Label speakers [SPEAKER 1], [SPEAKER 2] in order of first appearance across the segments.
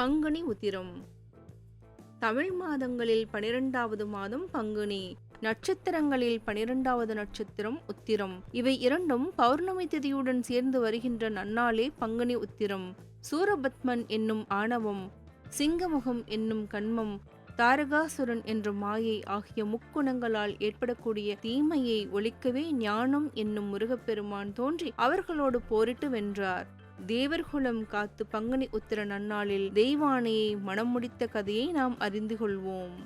[SPEAKER 1] பங்குனி உத்திரம். தமிழ் மாதங்களில் பனிரெண்டாவது மாதம் பங்குனி நட்சத்திரங்களில் பனிரெண்டாவது நட்சத்திரம் உத்திரம். இவை இரண்டும் பௌர்ணமி திதியுடன் சேர்ந்து வருகின்ற நன்னாளே பங்குனி உத்திரம். சூரபத்மன் என்னும் ஆணவம் சிங்கமுகம் என்னும் கண்மம் தாரகாசுரன் என்ற மாயை ஆகிய முக்குணங்களால் ஏற்படக்கூடிய தீமையை ஒழிக்கவே ஞானம் என்னும் முருகப்பெருமான் தோன்றி அவர்களோடு போரிட்டு வென்றார். தேவர்குலம் காத்து பங்குனி உத்திர நன்னாளில் தெய்வானையை மனம் முடித்த கதையை நாம் அறிந்து கொள்வோம்.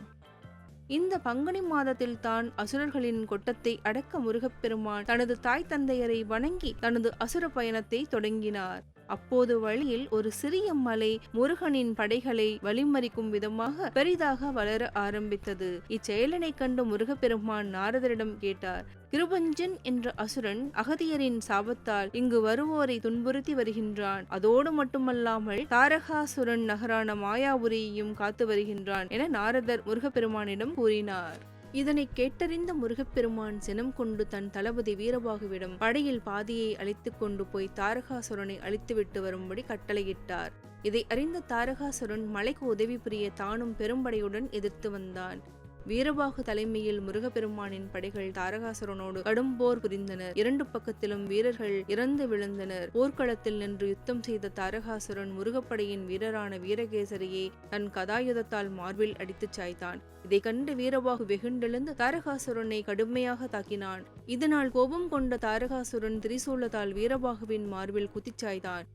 [SPEAKER 1] இந்த பங்குனி மாதத்தில் தான் அசுரர்களின் கொட்டத்தை அடக்க முருகப்பெருமான் தனது தாய் தந்தையரை வணங்கி தனது அசுர பயணத்தை தொடங்கினார். அப்போது வழியில் ஒரு சிறிய மலை முருகனின் படைகளை வழிமறிக்கும் விதமாக பெரிதாக வளர ஆரம்பித்தது. இச்செயலனை கண்டு முருகப்பெருமான் நாரதரிடம் கேட்டார் கிருபஞ்சன் என்ற அசுரன் அகதியரின் சாபத்தால் இங்கு வருவோரை துன்புறுத்தி வருகின்றான். அதோடு மட்டுமல்லாமல் தாரகாசுரன் நகரான மாயாபுரியையும் காத்து வருகின்றான் என நாரதர் முருகப்பெருமானிடம் கூறினார். இதனை கேட்டறிந்த முருகப்பெருமான் சினம் கொண்டு தன் தளபதி வீரபாகுவிடம் படையில் பாதியை அழித்துக் கொண்டு போய் தாரகாசுரனை அழித்துவிட்டு வரும்படி கட்டளையிட்டார். இதை அறிந்த தாரகாசுரன் மலைக்கு உதவி புரிய தானும் பெரும்படையுடன் எதிர்த்து வந்தான். வீரபாகு தலைமையில் முருகப்பெருமானின் படைகள் தாரகாசுரனோடு கடும் போர் புரிந்தனர். இரண்டு பக்கத்திலும் வீரர்கள் இறந்து விழுந்தனர். போர்க்களத்தில் நின்று யுத்தம் செய்த தாரகாசுரன் முருகப்படையின் வீரரான வீரகேசரியை தன் கதாயுதத்தால் மார்பில் அடித்துச் சாய்த்தான். இதை கண்டு வீரபாகு வெகுண்டெழுந்து தாரகாசுரனை கடுமையாக தாக்கினான். இதனால் கோபம் கொண்ட தாரகாசுரன் திரிசூலத்தால் வீரபாகுவின் மார்பில் குத்திச்சாய்த்தான்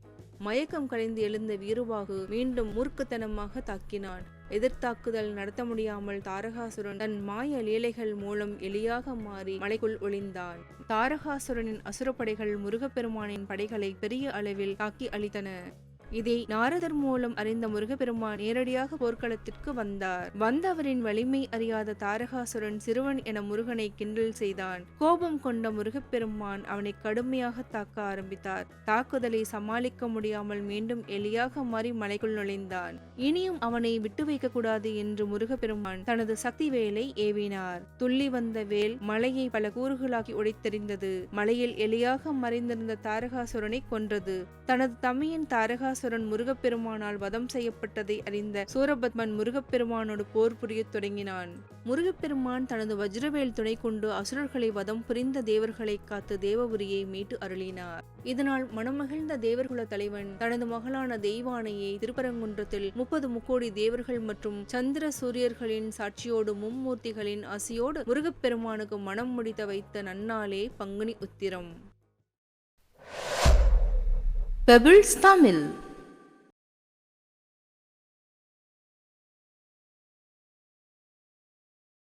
[SPEAKER 1] மயக்கம் கலைந்து எழுந்த வீருவாகு மீண்டும் மூர்க்கத்தனமாக தாக்கினான். எதிர்த்தாக்குதல் நடத்த முடியாமல் தாரகாசுரன் தன் மாய லீலைகள் மூலம் எளியாக மாறி மலைக்குள் ஒளிந்தான். தாரகாசுரனின் அசுரப்படைகள் முருகப்பெருமானின் படைகளை பெரிய அளவில் தாக்கி அளித்தன இதை நாரதர் மூலம் அறிந்த முருகப்பெருமான் நேரடியாக போர்க்களத்திற்கு வந்தார். வந்தவரின் வலிமை அறியாத தாரகாசுரன் சிறுவன் என முருகனை கிண்டல் செய்தான். கோபம் கொண்ட முருகப்பெருமான் அவனை கடுமையாக தாக்க ஆரம்பித்தார். தாக்குதலை சமாளிக்க முடியாமல் மீண்டும் எலியாக மாறி மலைக்குள் நுழைந்தான். இனியும் அவனை விட்டு வைக்க கூடாது என்று முருகப்பெருமான் தனது சக்தி வேலை ஏவினார். துள்ளி வந்த வேல் மலையை பல கூறுகளாக்கி உடைத்தெறிந்தது மலையில் எலியாக மறைந்திருந்த தாரகாசுரனை கொன்றது. தனது தமையின் தாரகாசுரன் முருகப்பெருமானால் வதம் செய்யப்பட்டதை அறிந்த சூரபத்மன் முருகப்பெருமானோடு போர் புரியத் தொடங்கினான். முருகப்பெருமான் தனது வஜ்ரவேல் துணை கொண்டு அசுரர்களை வதம் புரிந்த தேவர்களை காத்து தேவபுரியை மீட்டு அருளினார். இதனால் மனமகிழ்ந்த தேவர்குல தலைவன் தனது மகளான தெய்வானையை திருப்பரங்குன்றத்தில் முப்பது முக்கோடி தேவர்கள் மற்றும் சந்திர சூரியர்களின் சாட்சியோடு மும்மூர்த்திகளின் ஆசியோடு முருகப்பெருமானுக்கு மனம் முடித்த வைத்த நன்னாளே பங்குனி உத்திரம். பெபிள்ஸ் தமிழ்